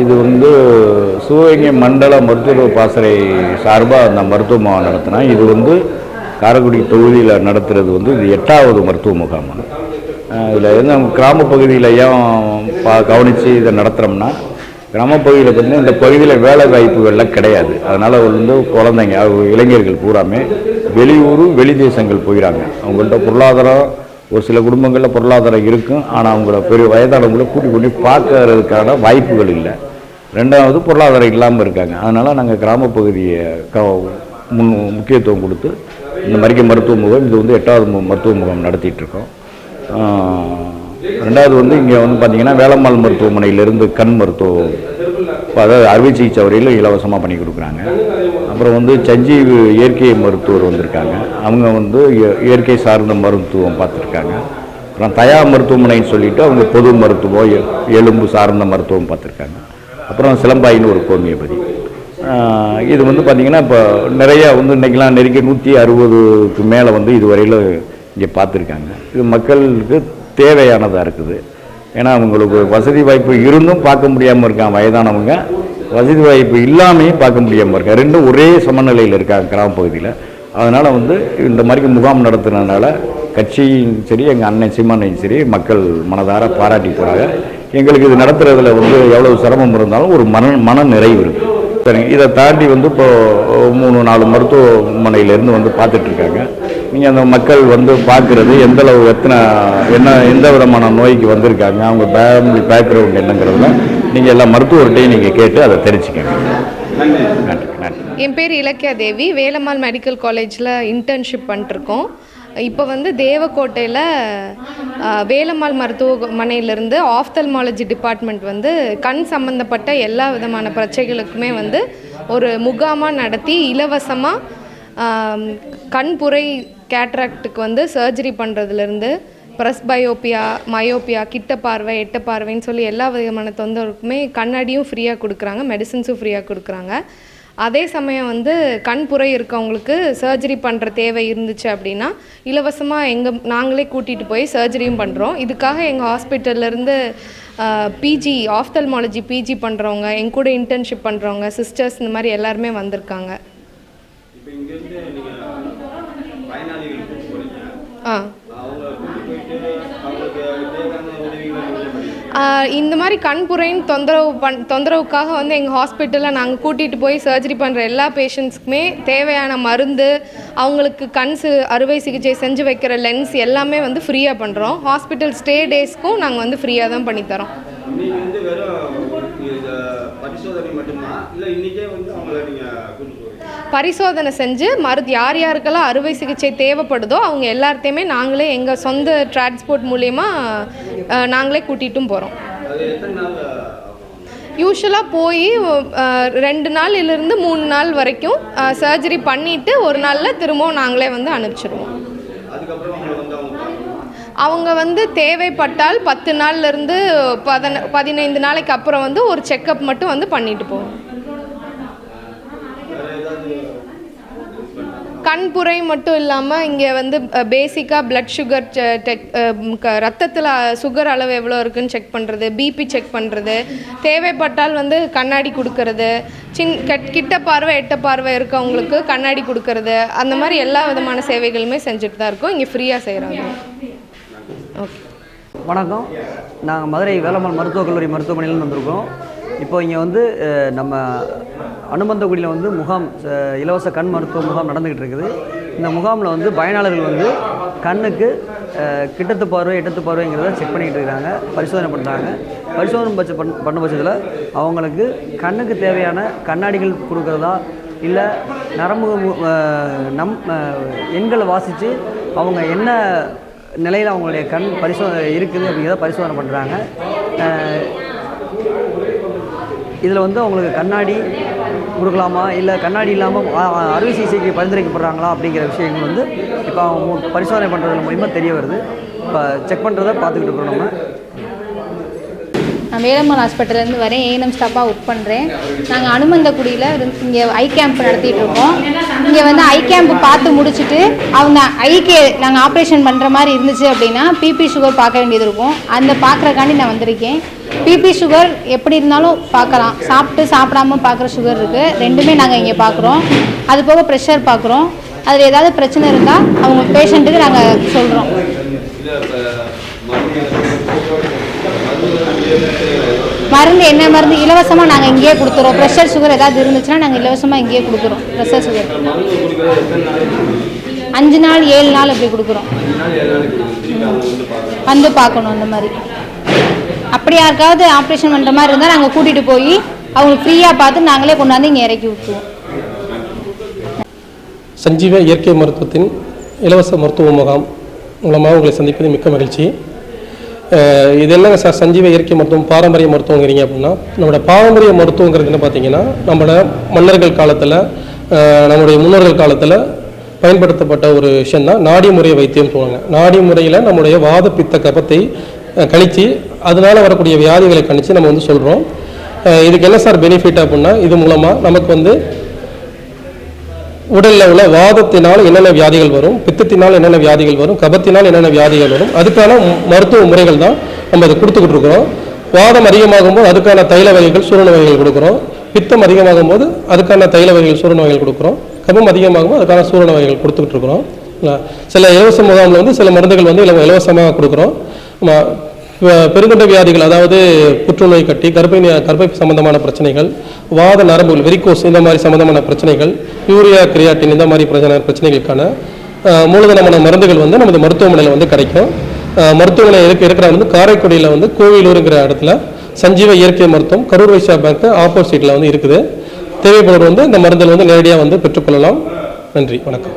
இது வந்து சிவகங்கை மண்டல மருத்துவ பாசறை சார்பாக அந்த மருத்துவ முகாம் நடத்தினா இது வந்து காரைக்குடி தொகுதியில் நடத்துகிறது வந்து இது எட்டாவது மருத்துவ முகாம். இதில் நம்ம கிராம பகுதியில் ஏன் பா கவனித்து இதை நடத்துகிறோம்னா கிராமப்பகுதியில் பார்த்தீங்கன்னா இந்த பகுதியில் வேலை வாய்ப்புகள்லாம் கிடையாது. அதனால் வந்து குழந்தைங்க அவங்க இளைஞர்கள் பூராமே வெளியூர் வெளி தேசங்கள் போயிடறாங்க அவங்கள்ட்ட பொருளாதாரம் ஒரு சில குடும்பங்களில் பொருளாதாரம் இருக்கும் ஆனால் அவங்கள பெரிய வயதானவங்களை கூட்டி கொண்டு பார்க்கறதுக்கான வாய்ப்புகள் இல்லை. ரெண்டாவது பொருளாதாரம் இல்லாமல் இருக்காங்க. அதனால் நாங்கள் கிராமப்பகுதியை க முன் முக்கியத்துவம் கொடுத்து இந்த மாதிரிக்கு மருத்துவ முகாம் இது வந்து எட்டாவது மருத்துவ முகாம் நடத்திட்டுருக்கோம். ரெண்டாவது வந்து இங்கே வந்து பார்த்திங்கன்னா வேளம்மாள் மருத்துவமனையிலேருந்து கண் மருத்துவம் அதாவது அறுவை சிகிச்சை வரையிலும் இலவசமாக பண்ணி கொடுக்குறாங்க. அப்புறம் வந்து சஞ்சீவ் இயற்கை மருத்துவர் வந்திருக்காங்க. அவங்க வந்து இய- இயற்கை சார்ந்த மருத்துவம் பார்த்துருக்காங்க. அப்புறம் தயா மருத்துவமனைன்னு சொல்லிவிட்டு அவங்க பொது மருத்துவம் எலும்பு சார்ந்த மருத்துவம் பார்த்துருக்காங்க. அப்புறம் சிலம்பாயின்னு ஒரு ஹோமியோபதி. இது வந்து பார்த்திங்கன்னா இப்போ நிறையா வந்து இன்றைக்கெலாம் நெருக்கி நூற்றி அறுபதுக்கு மேலே வந்து இதுவரையில் இங்கே பார்த்துருக்காங்க. இது மக்களுக்கு தேவையானதாக இருக்குது. ஏன்னா அவங்களுக்கு வசதி வாய்ப்பு இருந்தும் பார்க்க முடியாமல் இருக்காங்க வயதானவங்க. வசதி வாய்ப்பு இல்லாமையும் பார்க்க முடியாமல் இருக்காங்க. ரெண்டும் ஒரே சமநிலையில் இருக்காங்க கிராம பகுதியில் அதனால் வந்து இந்த மாதிரி முகாம் நடத்துனதுனால கட்சியும் சரி எங்கள் அண்ணன் சீமானையும் சரி மக்கள் மனதார பாராட்டி போகிறாங்க எங்களுக்கு இது நடத்துகிறதுல வந்து எவ்வளவு சிரமம் இருந்தாலும் ஒரு மன மன நிறைவு இருக்குது சரிங்க. இதை தாண்டி வந்து இப்போ மூணு நாலு மருத்துவமனையிலேருந்து வந்து பார்த்துட்ருக்காங்க. நீங்கள் அந்த மக்கள் வந்து பார்க்குறது எந்த அளவு எத்தனை என்ன எந்த விதமான நோய்க்கு வந்திருக்காங்க அவங்க ஃபேமிலி பேக்ரவுண்ட் என்னங்கிறதுல நீங்கள் எல்லா மருத்துவர்கிட்டையும் நீங்கள் கேட்டு அதை தெரிஞ்சுக்கங்க. நன்றி நன்றி. என் பேர் இலக்கியா தேவி. வேலம்மாள் மெடிக்கல் காலேஜில் இன்டர்ன்ஷிப் பண்ணிட்டுருக்கோம். இப்போ வந்து தேவக்கோட்டையில் வேலம்மாள் மருத்துவமனையிலேருந்து ஆஃப்தல்மாலஜி டிபார்ட்மெண்ட் வந்து கண் சம்மந்தப்பட்ட எல்லா விதமான பிரச்சனைகளுக்குமே வந்து ஒரு முகாமாக நடத்தி இலவசமாக கண்புரை கேட்ராக்டுக்கு வந்து சர்ஜரி பண்ணுறதுலேருந்து ப்ரெஸ் பயோப்பியா மயோப்பியா கிட்ட பார்வை எட்ட பார்வைன்னு சொல்லி எல்லா விதமான தொந்தரவுக்குமே கண்ணாடியும் ஃப்ரீயாக கொடுக்குறாங்க மெடிசின்ஸும் ஃப்ரீயாக கொடுக்குறாங்க. அதே சமயம் வந்து கண்புரை இருக்கவங்களுக்கு சர்ஜரி பண்ணுற தேவை இருந்துச்சு அப்படின்னா இலவசமாக எங்கள் நாங்களே கூட்டிகிட்டு போய் சர்ஜரியும் பண்ணுறோம் இதுக்காக எங்கள் ஹாஸ்பிட்டல்லேருந்து பிஜி ஆஃப்தல்மாலஜி பிஜி பண்ணுறவங்க எங்க கூட இன்டர்ன்ஷிப் பண்ணுறவங்க சிஸ்டர்ஸ் இந்த மாதிரி எல்லாருமே வந்திருக்காங்க. ஆ அவங்க கூட்டி போயிட்டு அவங்களுக்கு தேவையான உதவிகளை நீங்கள் பண்ணுவீங்க ஆஹ் இந்த மாதிரி கண்புரைன்னு தொந்தரவு பண் தொந்தரவுக்காக வந்து எங்கள் ஹாஸ்பிட்டலில் நாங்கள் கூட்டிகிட்டு போய் சர்ஜரி பண்ணுற எல்லா பேஷண்ட்ஸ்க்குமே தேவையான மருந்து அவங்களுக்கு கண் சி அறுவை சிகிச்சை செஞ்சு வைக்கிற லென்ஸ் எல்லாமே வந்து ஃப்ரீயாக பண்ணுறோம் ஹாஸ்பிட்டல் ஸ்டே டேஸ்க்கும் நாங்கள் வந்து ஃப்ரீயாக தான் பண்ணித்தரோம். பரிசோதனை இல்லை இன்றைக்கே வந்து அவங்கள நீங்கள் கூட்டு போவீங்க பரிசோதனை செஞ்சு மருந்து யார் யாருக்கெல்லாம் அறுவை சிகிச்சை தேவைப்படுதோ அவங்க எல்லாத்தையுமே நாங்களே எங்கள் சொந்த டிரான்ஸ்போர்ட் மூலயமா நாங்களே கூட்டிகிட்டும் போகிறோம் யூஸ்வலாக போய் ரெண்டு நாளிலிருந்து மூணு நாள் வரைக்கும் சர்ஜரி பண்ணிவிட்டு ஒரு நாளில் திரும்பவும் நாங்களே வந்து அனுப்பிச்சிடுவோம் அவங்க அவங்க வந்து தேவைப்பட்டால் பத்து நாள்லேருந்து பதன பதினைந்து நாளைக்கு அப்புறம் வந்து ஒரு செக்கப் மட்டும் வந்து பண்ணிட்டு போவோம் வேற ஏதாவது கண்புரை மட்டும் இல்லாமல் இங்கே வந்து பேசிக்காக பிளட் சுகர் டெக் ரத்தத்தில் சுகர் அளவு எவ்வளோ இருக்குன்னு செக் பண்ணுறது பிபி செக் பண்ணுறது தேவைப்பட்டால் வந்து கண்ணாடி கொடுக்கறது சின் கட் கிட்ட பார்வை எட்ட பார்வை இருக்கவங்களுக்கு கண்ணாடி கொடுக்கறது அந்த மாதிரி எல்லா விதமான சேவைகளுமே செஞ்சுட்டு தான் இருக்கோம். இங்கே ஃப்ரீயாக செய்கிறாங்க ஓகே வணக்கம். நாங்கள் மதுரை வேலம்மாள் மருத்துவக் கல்லூரி மருத்துவமனையிலேருந்து வந்திருக்கோம். இப்போ இங்கே வந்து நம்ம அனுமந்தகுடியில் வந்து முகாம் இலவச கண் மருத்துவ முகாம் நடந்துக்கிட்டு இருக்குது. இந்த முகாமில் வந்து பயனாளர்கள் வந்து கண்ணுக்கு கிட்டத்து பார்வை எட்டத்து பார்வைங்கிறத செக் பண்ணிக்கிட்டு இருக்காங்க. பரிசோதனை பண்ணுறாங்க பரிசோதனை பட்ச பண் பண்ண பட்சத்தில் அவங்களுக்கு கண்ணுக்கு தேவையான கண்ணாடிகள் கொடுக்குறதா இல்லை நரம்பு மு- நம் எண்களை வாசித்து அவங்க என்ன நிலையில் அவங்களுடைய கண் பரிசோதனை இருக்குது அப்படிங்கிறத பரிசோதனை பண்ணுறாங்க இதில் வந்து அவங்களுக்கு கண்ணாடி கொடுக்கலாமா? இல்லை கண்ணாடி இல்லாமல் அறுவை சிகிச்சைக்கு பரிந்துரைக்கப்படுறாங்களா? அப்படிங்கிற விஷயங்கள் வந்து இப்போ அவங்க பரிசோதனை பண்ணுறது மூலிமா தெரிய வருது. இப்போ செக் பண்ணுறத பார்த்துக்கிட்டு இருக்கிறோம் நம்ம. நான் வேலம்மாள் ஹாஸ்பிட்டலேருந்து வரேன். ஏஎன்எம் ஸ்டாஃபாக ஒர்க் பண்ணுறேன் நாங்கள் அனுமந்தக்குடியில் இங்கே ஐ கேம்ப் நடத்திட்டு இருக்கோம். இங்கே வந்து ஐ கேம்ப் பார்த்து முடிச்சுட்டு அவங்க ஐக்கு நாங்கள் ஆப்ரேஷன் பண்ணுற மாதிரி இருந்துச்சு அப்படின்னா பிபி சுகர் பார்க்க வேண்டியது இருக்கும். அந்த பார்க்குறக்காண்டி நான் வந்திருக்கேன். பிபி சுகர் எப்படி இருந்தாலும் பார்க்கலாம். சாப்பிட்டு சாப்பிடாம பார்க்குற சுகர் இருக்குது ரெண்டுமே நாங்கள் இங்கே பார்க்குறோம். அது போக ப்ரெஷர் பார்க்குறோம். அதில் ஏதாவது பிரச்சனை இருந்தால் அவங்க பேஷண்ட்டுக்கு நாங்கள் சொல்கிறோம் மருந்து என்ன மருந்து? இலவசமாக நாங்கள் இங்கேயே கொடுத்துறோம். ப்ரெஷர் சுகர் ஏதாவது இருந்துச்சுன்னா நாங்கள் இலவசமாக இங்கேயே கொடுக்குறோம். ப்ரெஷர் சுகர் அஞ்சு நாள் ஏழு நாள் அப்படி கொடுக்குறோம். வந்து பார்க்கணும் அந்த மாதிரி. அப்படி யாருக்காவது ஆப்ரேஷன் பண்ணுற மாதிரி இருந்தால் நாங்கள் கூட்டிகிட்டு போய் அவங்களுக்கு ஃப்ரீயாக பார்த்து நாங்களே கொண்டாந்து இங்கே இறக்கி விட்டுருவோம். சஞ்சீவ இயற்கை மருத்துவத்தின் இலவச மருத்துவ முகாம் மூலமாக உங்களை சந்திப்பது மிக்க மகிழ்ச்சி. இது என்னங்க சார் சஞ்சீவ இயற்கை மருத்துவம் பாரம்பரிய மருத்துவங்கிறீங்க அப்படின்னா நம்மளோட பாரம்பரிய மருத்துவங்கிறதுன்னு பார்த்தீங்கன்னா நம்மளோட மன்னர்கள் காலத்தில் நம்முடைய முன்னோர்கள் காலத்தில் பயன்படுத்தப்பட்ட ஒரு விஷயம் தான் நாடி முறை வைத்தியம் சொல்லுவாங்க. நாடி முறையில் நம்முடைய வாத பித்த கபத்தை அஹ், கணிச்சு அதனால வரக்கூடிய வியாதிகளை கணிச்சு நம்ம வந்து சொல்கிறோம் இதுக்கு என்ன சார் பெனிஃபிட் அப்படின்னா இது மூலமாக நமக்கு வந்து உடலில் உள்ள வாதத்தினால் என்னென்ன வியாதிகள் வரும் பித்தத்தினால் என்னென்ன வியாதிகள் வரும் கபத்தினால் என்னென்ன வியாதிகள் வரும் அதுக்கான மருத்துவ முறைகள் தான் நம்ம அதை கொடுத்துக்கிட்டு இருக்கிறோம். வாதம் அதிகமாகும் போது அதுக்கான தைல வகைகள் சூரண வகைகள் கொடுக்குறோம். பித்தம் அதிகமாகும் போது அதுக்கான தைல வகைகள் சூரண வகைகள் கொடுக்குறோம். கபம் அதிகமாகும் போது அதுக்கான சூரண வகைகள் கொடுத்துக்கிட்டு இருக்கிறோம். சில இலவச முகாமில் வந்து சில மருந்துகள் வந்து இலவசமாக கொடுக்குறோம். பெருங்கொண்ட வியாதிகள் அதாவது புற்றுநோய் கட்டி கர்ப்பை கர்ப்பை சம்பந்தமான பிரச்சனைகள் வாத நரம்புகள் வெரிகோஸ் இந்த மாதிரி சம்பந்தமான பிரச்சனைகள் யூரியா கிரியாட்டின் இந்த மாதிரி பிரச்சனை பிரச்சனைகளுக்கான மூலதனமான மருந்துகள் வந்து நமது மருத்துவமனையில் வந்து கிடைக்கும். மருத்துவமனை இருக்க இருக்கிற வந்து காரைக்குடியில் வந்து கோவிலூருங்கிற இடத்துல சஞ்சீவ இயற்கை மருத்துவம் கரூர் வைசா பேங்க் ஆப்போசிட்டில் வந்து இருக்குது. தேவைப்படுவர் வந்து இந்த மருந்துகள் வந்து நேரடியாக வந்து பெற்றுக்கொள்ளலாம். நன்றி வணக்கம்.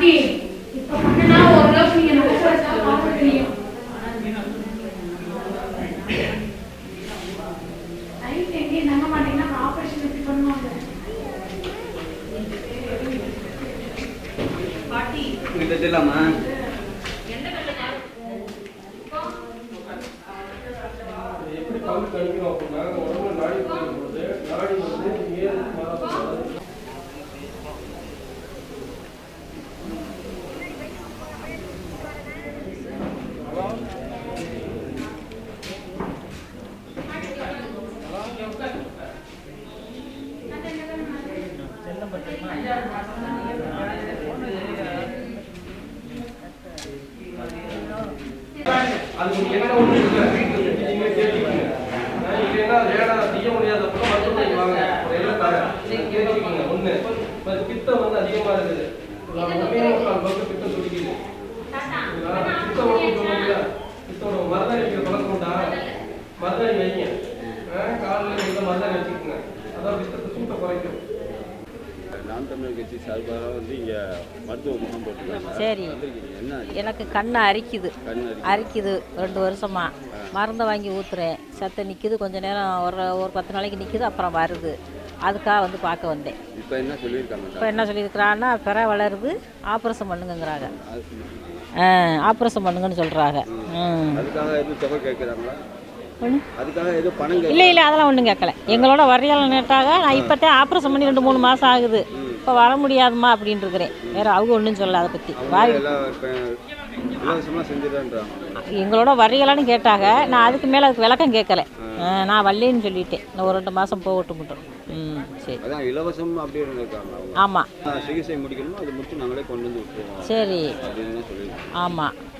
இப்ப பண்ணுனா ஓரளவுக்கு நீங்க நடக்கிறதா பார்க்க தெரியும் நைட் எங்கேயும் தங்க மாட்டீங்கன்னா ஆபரேஷன் எப்படி பண்ணுவாங்க கிட்ட தெரியலாமா எப்படி பங்கு கணிக்கணும் அப்படின்னா உடம்புல நாடி போகும்போது நாடி வந்து ஏழு மாதம் அது என்ன ஒன்று இல்லை வீட்டில் நீங்களே இல்லைன்னா செய்ய முடியாதப்போ மருத்துவமனைக்கு வாங்க எல்லாம் தரேன் ஒன்று பித்தம் வந்து அதிகமாக இருக்குது நான் ஒன்றே முக்கால் பங்கு பித்தம் துடிக்குது சரிங்களா? பித்தம் உடம்பு சொல்லுங்க பித்தம் உடம்பு மருதாணி வைக்கிற பழக்கம் உண்டா மருதாணி வைங்க ஆ, காலையில் இந்த மருதாணி வச்சுக்கோங்க அதான் பித்தத்தை சூட்டை குறைக்கும் நாம் தமிழர் கட்சி சார்பாக வந்து இங்க மருத்துவ முகாம் போட்டுருக்காங்க. சரி. என்ன? எனக்கு கண் அரிக்குது. அரிக்குது. ரெண்டு வருஷமா. மருந்தை வாங்கி ஊத்துறேன். சத்த நிற்கிது கொஞ்ச நேரம் ஒரு ஒரு பத்து நாளைக்கு நிற்கிது அப்புறம் வருது. அதுக்காக வந்து பார்க்க வந்தேன். இப்ப என்ன சொல்லியிருக்காங்க? இப்போ என்ன சொல்லியிருக்கிறான்னா பிற வளருது ஆப்ரேஷன். ஆ ஆப்ரேஷன் பண்ணுங்கன்னு சொல்கிறாங்க அதுக்காக எதுவும் தொகை கேட்குறாங்களா? இல்லை இல்லை அதெல்லாம் ஒன்றும் கேட்கல. எங்களோட வரையால நேட்டாக நான் இப்போத்தான் ஆப்ரேஷன் பண்ணி ரெண்டு மூணு மாதம் ஆகுது. இப்போ வர முடியாதுமா அப்படின்ட்டு இருக்கிறேன் வேற அவங்க ஒன்றும் சொல்லல அதை பற்றி வாய். எங்களோட வரையலான்னு கேட்டாங்க. நான் அதுக்கு மேலே அதுக்கு விளக்கம் கேட்கல. நான் வரலேன்னு சொல்லிட்டேன். இன்னும் ஒரு ரெண்டு மாதம் போகட்டும் மட்டும். ம் சரி. இலவசம் ஆமாம் ஆ, சிகிச்சை முடிக்கணுமோ அதை முடிச்சு நாங்களே கொண்டு வந்து விட்டுருவோம். சரி. அப்படின்னு ஆமாம்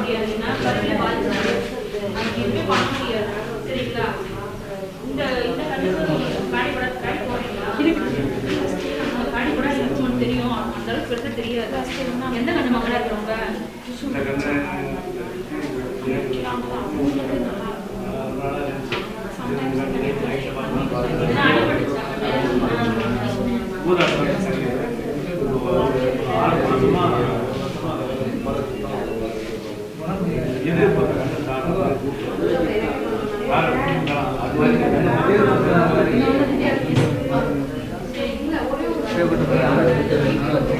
முடியாதுன்னா கண்ணில் பாதிச்சு அதுக்கு எதுவுமே பண்ண முடியாது சரிங்களா இந்த இந்த அந்த தெரியாது. எந்த கண்ணு மங்களா இருக்கிறவங்க? சரி